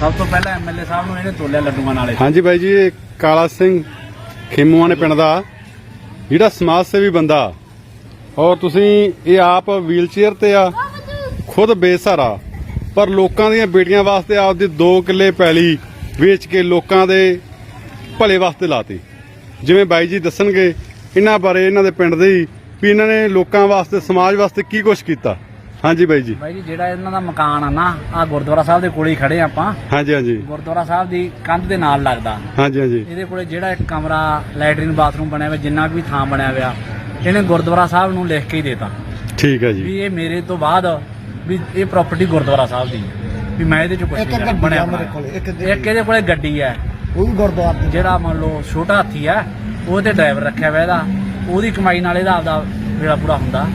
ਸਭ ਤੋਂ ਪਹਿਲਾਂ ਐਮਐਲਏ ਸਾਹਿਬ ਨੂੰ ਇਹਨੇ ਤੋਲਿਆ ਲੱਡੂਆਂ ਨਾਲੇ। ਹਾਂਜੀ ਬਾਈ ਜੀ, ਇਹ ਕਾਲਾ ਸਿੰਘ ਖੇਮੂਆਂ ਨੇ ਪਿੰਡ ਦਾ, ਜਿਹੜਾ ਸਮਾਜ ਸੇਵੀ ਬੰਦਾ। ਔਰ ਤੁਸੀਂ ਇਹ ਆਪ ਵੀਲਚੇਅਰ ਤੇ ਆ, ਖੁਦ ਬੇਸਹਾਰਾ। ਪਰ ਲੋਕਾਂ ਦੀਆਂ ਬੇਟੀਆਂ ਵਾਸਤੇ ਆਪਦੀ 2 ਕਿੱਲੇ ਪੈਲੀ ਵੇਚ ਕੇ ਲੋਕਾਂ ਦੇ ਭਲੇ ਵਾਸਤੇ ਲਾਤੀ। ਜਿਵੇਂ ਬਾਈ ਜੀ ਦੱਸਣਗੇ, ਇਹਨਾਂ ਬਾਰੇ ਇਹਨਾਂ ਦੇ ਪਿੰਡ ਦੇ ਹੀ ਵੀ ਇਹਨਾਂ ਨੇ ਲੋਕਾਂ ਵਾਸਤੇ, ਸਮਾਜ ਵਾਸਤੇ ਕੀ ਕੁਛ ਕੀਤਾ। ਹਾਂਜੀ ਬਾਈ ਜੀ। ਬਾਈ ਜੀ ਜਿਹੜਾ ਇਹਨਾਂ ਦਾ ਮਕਾਨ ਆ ਨਾ ਆ ਗੁਰਦੁਆਰਾ ਸਾਹਿਬ ਦੇ ਕੋਲੇ ਹੀ ਖੜੇ ਆ ਆਪਾਂ। ਹਾਂਜੀ ਹਾਂਜੀ। ਗੁਰਦੁਆਰਾ ਸਾਹਿਬ ਦੀ ਕੰਧ ਦੇ ਨਾਲ ਲੱਗਦਾ। ਹਾਂਜੀ ਹਾਂਜੀ। ਇਹਦੇ ਕੋਲੇ ਜਿਹੜਾ ਇੱਕ ਕਮਰਾ ਲੈਟਰਿਨ ਬਾਥਰੂਮ ਬਣਿਆ ਹੋਇਆ ਜਿੰਨਾ ਵੀ ਥਾਂ ਬਣਿਆ ਹੋਇਆ ਇਹਨੇ ਗੁਰਦੁਆਰਾ ਸਾਹਿਬ ਨੂੰ ਲਿਖ ਕੇ ਹੀ ਦੇਤਾ। ਠੀਕ ਹੈ ਜੀ। ਵੀ ਇਹ ਮੇਰੇ ਤੋਂ ਬਾਅਦ ਵੀ ਇਹ ਪ੍ਰਾਪਰਟੀ ਗੁਰਦੁਆਰਾ ਸਾਹਿਬ ਦੀ ਹੈ। ਵੀ ਮੈਂ ਇਹਦੇ ਚ ਕੁਝ ਇੱਕ ਨਹੀਂ ਬਣਿਆ ਇੱਕ ਇਹਦੇ ਕੋਲੇ ਗੱਡੀ ਹੈ। ਉਹ ਵੀ ਗੁਰਦੁਆਰਾ ਦੇ। ਜਿਹੜਾ ਮੰਨ ਲਓ ਛੋਟਾ ਹਾਥੀ ਹੈ ਉਹ ਤੇ ਡਰਾਈਵਰ ਰੱਖਿਆ ਹੋਇਆ ਇਹਦਾ। ਉਹਦੀ ਕਮਾਈ ਨਾਲ ਇਹਦਾ ਆਪਦਾ ਵੇਲਾ ਪੂਰਾ ਹੁੰਦਾ।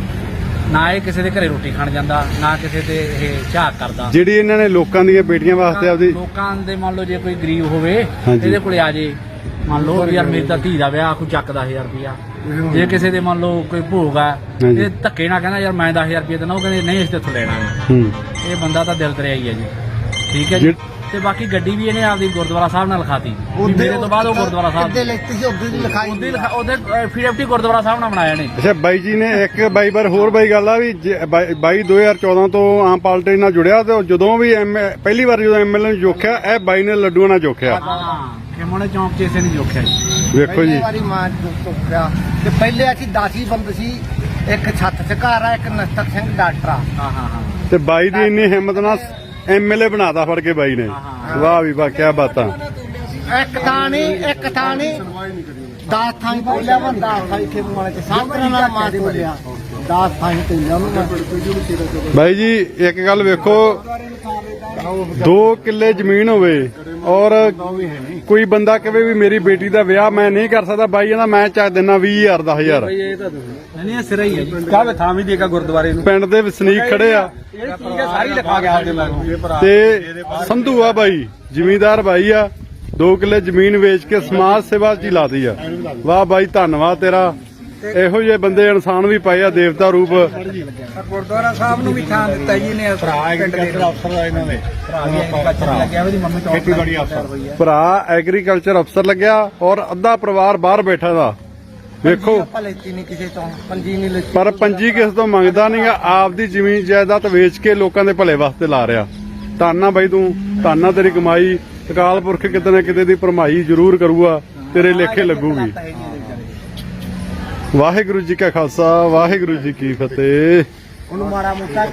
ਨਾ ਇਹ ਕਿਸੇ ਦੇ ਘਰੇ ਰੋਟੀ ਖਾਣ ਜਾਂਦਾ ਨਾ ਕਿਸੇ ਤੇ ਇਹ ਝਾਕ ਕਰਦਾ। ਜਿਹੜੀ ਇਹਨਾਂ ਨੇ ਲੋਕਾਂ ਦੀਆਂ ਬੇਟੀਆਂ ਵਾਸਤੇ ਆਪਦੀ ਲੋਕਾਂ ਦੇ ਮੰਨ ਲਓ ਜੇ ਕੋਈ ਗਰੀਬ ਹੋਵੇ ਹਾਂਜੀ। ਇਹਦੇ ਕੋਲੇ ਆ ਜੇ। ਮੰਨ ਲਓ ਵੀ ਯਾਰ ਮੇਰੀ ਤਾਂ ਧੀ ਦਾ ਵਿਆਹ ਕੋਈ ਚੱਕ 10000 ਰੁਪਿਆ ਜੇ ਕਿਸੇ ਦੇ ਮੰਨ ਲਓ ਕੋਈ ਭੋਗ ਆ ਹਾਂਜੀ। ਇਹ ਧੱਕੇ ਨਾਲ ਕਹਿੰਦਾ ਯਾਰ ਮੈਂ 10000 ਰੁਪਏ ਦੇਣਾ ਉਹ ਕਹਿੰਦੇ ਨਹੀਂ ਇਸ ਤੇ ਲੈਣਾ ਨਹੀਂ ਹੂੰ। ਇਹ ਬੰਦਾ ਤਾਂ ਦਿਲ ਦਰਿਆ ਹੀ ਹੈ ਜੀ। ਠੀਕ ਹੈ ਜੀ? ਜਿਹ- ਤੇ ਬਾਕੀ ਗੱਡੀ ਵੀ ਇਹਨੇ ਆਪਦੀ ਗੁਰਦੁਆਰਾ ਸਾਹਿਬ ਨਾਲ ਲਿਖਾਤੀ। ਵੀ ਮੇਰੇ ਤੋਂ ਬਾਅਦ ਉਹ ਗੁਰਦੁਆਰਾ ਸਾਹਿਬ ਕਿੱਦੇ ਲੈਤੀ ਸੀ? ਉਹਦੀ ਲਿਖਾਈ ਉਹਦੀ ਲਿਖਾ ਉਹਦੇ ਫੀਡੈਪਟੀ ਗੁਰਦੁਆਰਾ ਸਾਹਿਬ ਨਾਲ ਬਣਾਇਆ ਨੇ। ਅੱਛਾ ਬਾਈ ਜੀ ਨੇ ਇੱਕ ਬਾਈ ਵਾਰ ਹੋਰ ਬਾਈ ਗੱਲ ਆ ਵੀ ਜੇ ਬਾਈ ਬਾਈ 2014 ਤੋਂ ਆਮ ਪਾਰਟੀ ਨਾਲ ਜੁੜਿਆ ਤੇ ਉਹ ਜਦੋਂ ਵੀ ਐਮ ਪਹਿਲੀ ਵਾਰ ਜਦੋਂ ਐਮਐਲਏ ਨੂੰ ਜੋਖਿਆ ਇਹ ਬਾਈ ਨੇ ਲੱਡੂਆਂ ਨਾਲ ਜੋਖਿਆ। ਹਾਂ ਖੇਮੋਣੇ ਚੌਂਕ 'ਚ ਇਸੇ ਨੇ ਜੋਖਿਆ ਜੀ। ਵੇਖੋ ਜੀ। ਪਹਿਲੀ ਵਾਰੀ ਮਾਂ ਤੇ ਪਹਿਲੇ ਅਸੀਂ 10 ਹੀ ਬੰਦ ਸੀ ਇੱਕ ਛੱਤ ਚਕਾਰ ਆ ਇੱਕ ਨਸਤਕ ਸਿੰਘ ਡਾਕਟਰ ਆ। ਹਾਂ ਹਾਂ ਹਾਂ। ਤੇ ਬਾਈ ਦੀ ਇੰਨੀ ਹਿੰਮਤ ਨਾਲ ਐਮਐਲਏ ਬਣਾਤਾ ਫੜ ਕੇ ਬਾਈ ਨੇ। ਵਾਹ ਵੀ ਵਾਹ ਕੀ ਬਾਤਾਂ। ਇੱਕ ਥਾਂ ਨਹੀਂ ਇੱਕ ਥਾਂ ਨਹੀਂ 10 ਥਾਂ ਹੀ ਤੋਲਿਆ ਵਾ 10 ਥਾਂ ਵਾਲੇ ਚ ਸਭ ਨਾਲ ਮਾਂ ਤੋਲਿਆ 10 ਥਾਂ ਹੀ ਤੋਲਿਆ ਉਹਨੂੰ ਮੈਂ ਬਾਈ। ਜੀ ਇੱਕ ਗੱਲ ਵੇਖੋ 2 ਕਿੱਲੇ ਜ਼ਮੀਨ ਹੋਵੇ ਔਰ ਕੋਈ ਬੰਦਾ ਕਹੇ ਵੀ ਮੇਰੀ ਬੇਟੀ ਦਾ ਵਿਆਹ ਮੈਂ ਨਹੀਂ ਕਰ ਸਕਦਾ ਬਾਈ ਕਹਿੰਦਾ ਮੈਂ ਚਾਹ ਦਿੰਨਾ 20000 10000 ਇਹ ਤਾਂ ਨਹੀਂ ਨਹੀਂ ਇਹ ਸਿਰਾ ਹੀ ਹੈ ਕਾਹਵੇ ਥਾਂ ਵੀ ਦੇਗਾ ਗੁਰਦੁਆਰੇ ਨੂੰ? ਪਿੰਡ ਦੇ ਵਸਨੀਕ ਖੜੇ ਆ। ਇਹ ਠੀਕ ਹੈ ਸਾਰੀ ਲਿਖਾ ਗਿਆ ਆਪਦੇ ਮਗਰੋਂ ਤੇ ਸੰਧੂ ਆ ਬਾਈ ਜ਼ਿਮੀਂਦਾਰ ਬਾਈ ਆ। 2 ਕਿੱਲੇ ਜ਼ਮੀਨ ਵੇਚ ਕੇ ਸਮਾਜ ਸੇਵਾ 'ਚ ਹੀ ਲਾਦੀ ਆ। ਵਾਹ ਬਾਈ ਧੰਨਵਾਦ ਤੇਰਾ। ਇਹੋ ਜਿਹੇ ਬੰਦੇ ਇਨਸਾਨ ਵੀ ਪਏ ਆ ਦੇਵਤਾ ਰੂਪ। ਗੁਰਦੁਆਰਾ ਸਾਹਿਬ ਨੂੰ ਵੀ ਥਾਂ ਦਿੱਤਾ ਜੀ ਨੇ ਭਰਾ ਐਗਰੀਕਲਚਰ ਅਫਸਰ ਦਾ ਇਹਨਾਂ ਦੇ। ਭਰਾ ਵੀ ਐਗਰੀਕਲਚਰ ਲੱਗਿਆ ਉਹਦੀ ਮੰਮੀ ਤੋਂ ਖੇਤੀਬਾੜੀ ਅਫਸਰ। ਭਰਾ ਐਗਰੀਕਲਚਰ ਅਫਸਰ ਲੱਗਿਆ ਔਰ ਅੱਧਾ ਪਰਿਵਾਰ ਬਾਹਰ ਬੈਠਾ ਦਾ। ਵੇਖੋ। ਆਪਾਂ ਲੈਤੀ ਨਹੀਂ ਕਿਸੇ ਤੋਂ ਪੰਜੀ ਨਹੀਂ ਲੈਤੀ ਪਰ ਪੰਜੀ ਕਿਸ ਤੋਂ ਮੰਗਦਾ ਨਹੀਂਗਾ ਆਪਦੀ ਜ਼ਮੀਨ ਜਾਇਦਾਦ ਵੇਚ ਕੇ ਲੋਕਾਂ ਦੇ ਭਲੇ ਵਾਸਤੇ ਲਾ ਰਿਹਾ। ਤਾਨਾ ਬਾਈ ਤੂੰ ਤਾਨਾ ਤੇਰੀ ਕਮਾਈ ਅਕਾਲ ਪੁਰਖ ਕਿਤੇ ਨਾ ਕਿਤੇ ਦੀ ਭਰਮਾਈ ਜ਼ਰੂਰ ਕਰੂਗਾ ਤੇਰੇ ਲੇਖੇ ਲੱਗੂਗੀ। ਵਾਹਿਗੁਰੂ ਜੀ ਕਾ ਖਾਲਸਾ ਵਾਹਿਗੁਰੂ ਜੀ ਕੀ ਫਤਿਹ। ਉਹਨੂੰ ਮਾੜਾ ਮੋਟਾ